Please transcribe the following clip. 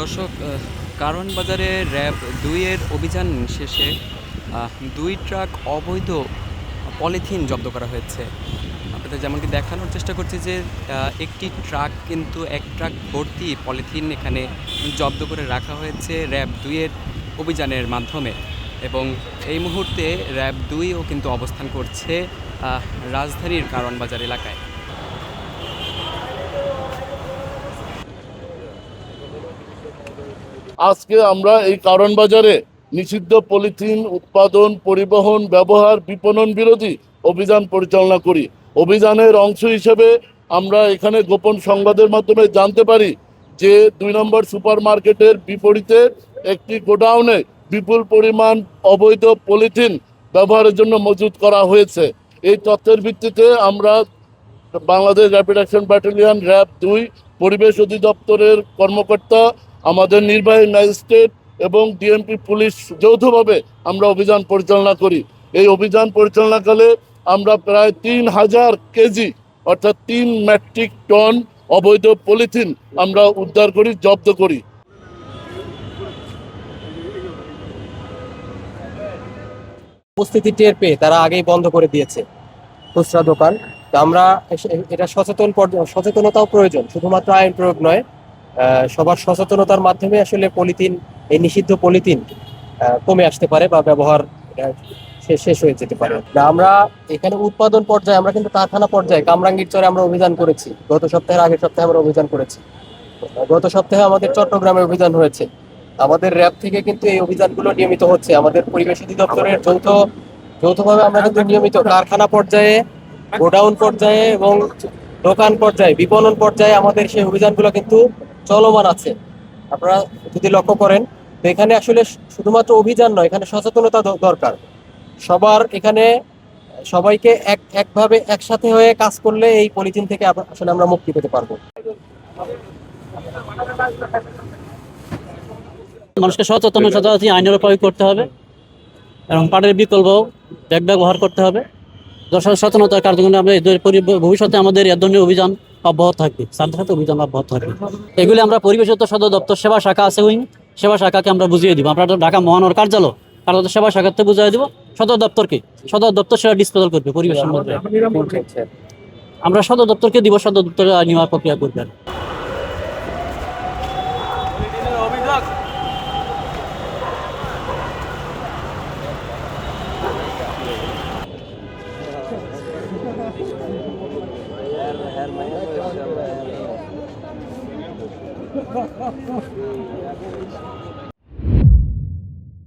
দর্শক কারণ বাজারে র্যাব দুইয়ের অভিযান শেষে দুই ট্রাক অবৈধ পলিথিন জব্দ করা হয়েছে। আপনাদের যেমনকি দেখানোর চেষ্টা করছি যে একটি ট্রাক কিন্তু এক ট্রাক ভর্তি পলিথিন এখানে জব্দ করে রাখা হয়েছে র্যাব দুইয়ের অভিযানের মাধ্যমে এবং এই মুহূর্তে র্যাব দুইও কিন্তু অবস্থান করছে রাজধানীর কারণ বাজার এলাকায়। আজকে আমরা এই কারণ বাজারে নিষিদ্ধ পলিথিন উৎপাদন, পরিবহন, ব্যবহার, বিপণন বিরোধী অভিযান পরিচালনা করি। অভিযানের অংশ হিসেবে আমরা এখানে গোপন সংবাদের মাধ্যমে জানতে পারি যে দুই নম্বর সুপার মার্কেটের বিপরীতে একটি গোডাউনে বিপুল পরিমাণ অবৈধ পলিথিন ব্যবহারের জন্য মজুত করা হয়েছে। এই তথ্যের ভিত্তিতে আমরা Bangladesh rapid action battalion RAB দুই, পরিবেশ অধিদপ্তরের কর্মকর্তা আমাদের নির্বাহী ম্যাজিস্ট্রেট এবং ডিএমপি পুলিশ যৌথভাবে আমরা অভিযান পরিচালনা করি। এই অভিযান পরিচালনাকালে আমরা প্রায় তিন হাজার কেজি, অর্থাৎ তিন মেট্রিক টন অবৈধ পলিথিন আমরা উদ্ধার করি, জব্দ করি। উপস্থিতি টের পেয়ে তারা আগেই বন্ধ করে দিয়েছে। খুচরা দোকান। আমরা এটা সচেতন সচেতনতাও প্রয়োজন, শুধুমাত্র আইন প্রয়োগ নয় সবার সচেতনতার মাধ্যমে আসলে পলিথিন, এই নিষিদ্ধ পলিথিন কমে আসতে পারে বা ব্যবহার শেষ হয়ে যেতে পারে। আমরা এখানে উৎপাদন পর্যায়ে, আমরা কিন্তু কারখানা পর্যায়ে, কামরাঙ্গীর চরে আমরা অভিযান করেছি। গত সপ্তাহের আগের সপ্তাহে আমরা অভিযান করেছি। গত সপ্তাহে আমাদের চট্টগ্রামে অভিযান হয়েছে। আমাদের র্যাব থেকে কিন্তু এই অভিযানগুলো নিয়মিত হচ্ছে। আমাদের পরিবেশ অধিদপ্তরের যৌথ, যৌথভাবে আমরা কিন্তু নিয়মিত কারখানা পর্যায়ে, গোডাউন পর্যায়ে এবং দোকান পর্যায়ে, বিপণন পর্যায়ে আমাদের সেই অভিযানগুলো কিন্তু চলমান আছে। আপনারা যদি লক্ষ্য করেন, তো এখানে আসলে শুধুমাত্র অভিযান নয়, এখানে সচেতনতা দরকার। সবার এখানে সবাইকে এক, একভাবে একসাথে হয়ে কাজ করলে এই পলিথিন থেকে আসলে আমরা মুক্তি পেতে পারব। মানুষকে সচেতন সচেতন আইনের প্রয়োগ করতে হবে এবং পাটের বিকল্প ব্যাগ ব্যবহার করতে হবে। দর্শক, সচেতনতার কার্যক্রমে আমরা ভবিষ্যতে আমাদের এ ধরনের অভিযান অব্যাহত থাকবে। সাথে সাথে অভিযান অব্যাহত থাকবে। এগুলি আমরা পরিবেশ দপ্তর সদর দপ্তর সেবা শাখা আছে উইং সেবা শাখাকে আমরা বুঝিয়ে দিব। আমরা ঢাকা মহানগর কার্যালয়। কার্যালয় সেবা শাখাতে বুঝিয়ে দিব। সদর দপ্তরকে। সদর দপ্তর সেবা ডিসপোজাল করবে পরিবেশ মধ্যে। আমরা সদর দপ্তরকে দিব। সদর দপ্তর নেওয়ার প্রক্রিয়া করবে। Ha ha ha ha!